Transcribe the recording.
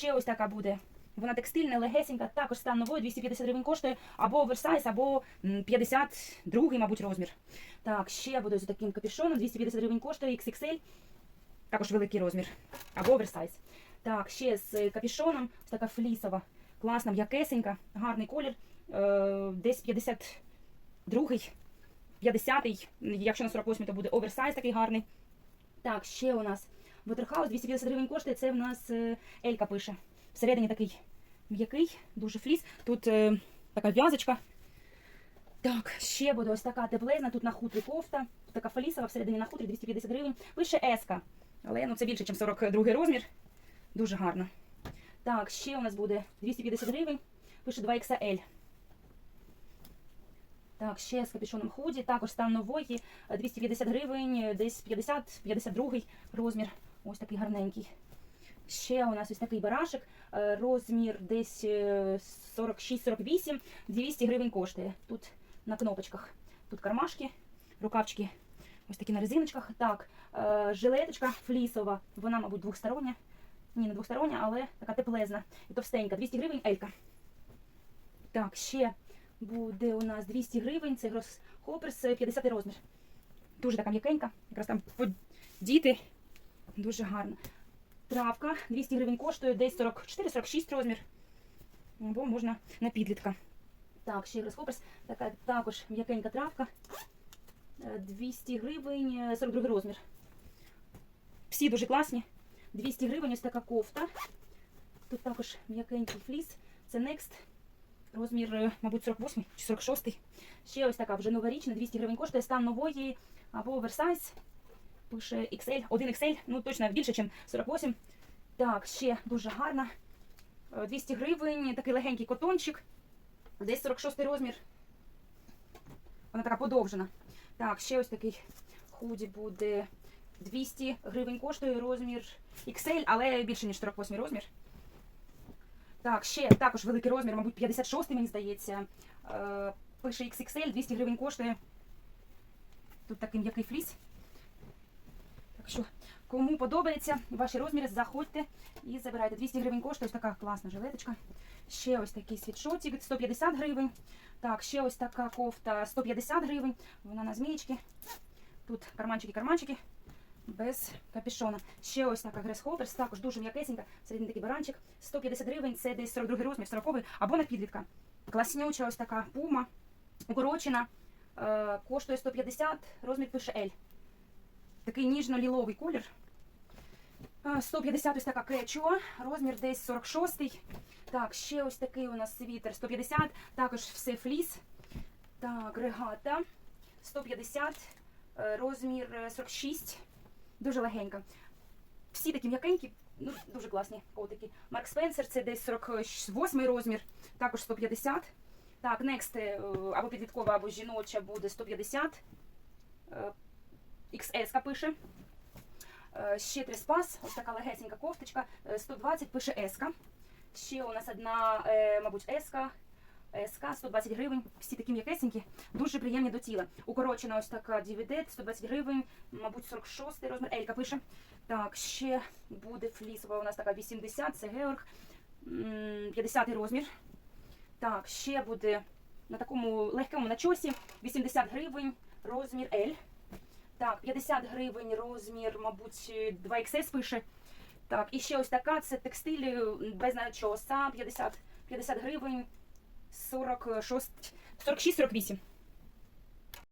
ще ось така буде. Вона текстильна, легесенька, також стан нової, 250 гривень коштує, або оверсайз, або 52, мабуть, розмір. Так, ще буде з таким капюшоном, 250 гривень коштує, XXL, також великий розмір, або оверсайз. Так, ще з капюшоном, ось така флісова, класна, м'якесенька, гарний колір, е, десь 52-й, 50-й, якщо на 48 то буде оверсайз такий гарний. Так, ще у нас Waterhouse 250 гривень коштує, це в нас е, Елька пише. Всередині такий м'який, дуже фліс. Тут е, така в'язочка. Так, ще буде ось така теплезна, тут на хутрі кофта, тут така флісова, всередині на хутрі 250 гривень. Пише Еска. Але ну, це більше, ніж 42 розмір. Дуже гарно. Так, ще у нас буде 250 гривень. Пише 2XL. Так, ще з капюшоном худі, також стан нової, е, 250 гривень, е, десь 50-52 розмір. Ось такий гарненький. Ще у нас ось такий барашек, е, розмір десь е, 46-48, 200 гривень коштує. Тут на кнопочках. Тут кармашки, рукавчики ось такі на резиночках. Так, е, жилеточка флісова, вона, мабуть, двохстороння. Ні, не двохстороння, але така теплезна і товстенька. 200 гривень елька. Так, ще буде у нас 200 гривень, це гросхоперс 50 розмір. Дуже така м'якенька, якраз там діти. Дуже гарно. Травка 200 гривень коштує, десь 44-46 розмір. Або можна на підлітка. Так, ще гросхоперс, така також м'якенька травка. Е, 200 гривень, е, 42 розмір. Всі дуже класні. 200 гривень, ось така кофта. Тут також м'якенький фліс. Це Next. Розмір, е, мабуть, 48 чи 46. Ще ось така вже новорічна, 200 гривень коштує, стан нової або оверсайз. Пише XL, 1XL, ну точно більше, ніж 48. Так, ще дуже гарна. Е, 200 гривень, такий легенький котончик. Десь 46 розмір. Вона така подовжена. Так, ще ось такий худі буде 200 гривень коштує розмір XL, але більше, ніж 48 розмір. Так, ще також великий розмір, мабуть, 56 мені здається. Е, пише XXL, 200 гривень коштує. Тут такий м'який фліс. Так що, кому подобається ваші розміри, заходьте і забирайте. 200 гривень коштує ось така класна жилеточка. Ще ось такий світшотик, 150 гривень. Так, ще ось така кофта 150 гривень. Вона на змієчки. Тут карманчики, карманчики. Без капюшона. Ще ось така гресхоперс, також дуже м'якесенька, середній такий баранчик. 150 гривень, це десь 42 розмір, 40 або на підлітка. Класнюча ось така пума, укорочена, е, коштує 150, розмір пише L. Такий ніжно-ліловий колір. Е, 150 ось така кечуа, розмір десь 46. Так, ще ось такий у нас світер 150, також все фліс. Так, регата 150, е, розмір е, 46. Дуже легенька. Всі такі м'якенькі, ну, дуже класні котики. Марк Спенсер, це десь 48 розмір, також 150. Так, Next е, або підліткова, або жіноча буде 150. Е, XS пише. Е, Ще Треспас, ось така легесенька кофточка, е, 120 пише Еска. Ще у нас одна, е, мабуть, Еска. СК 120 гривень, всі такі м'якесенькі, дуже приємні до тіла. Укорочена ось така DVD, 120 гривень, мабуть, 46 розмір. Елька пише. Так, ще буде флісова у нас така 80, це Георг. М, 50 розмір. Так, ще буде на такому легкому начосі 80 гривень, розмір L. Так, 50 гривень, розмір, мабуть, 2XS пише. Так, і ще ось така, це текстиль е, без начоса, 50, 50 гривень. 46, 46-48.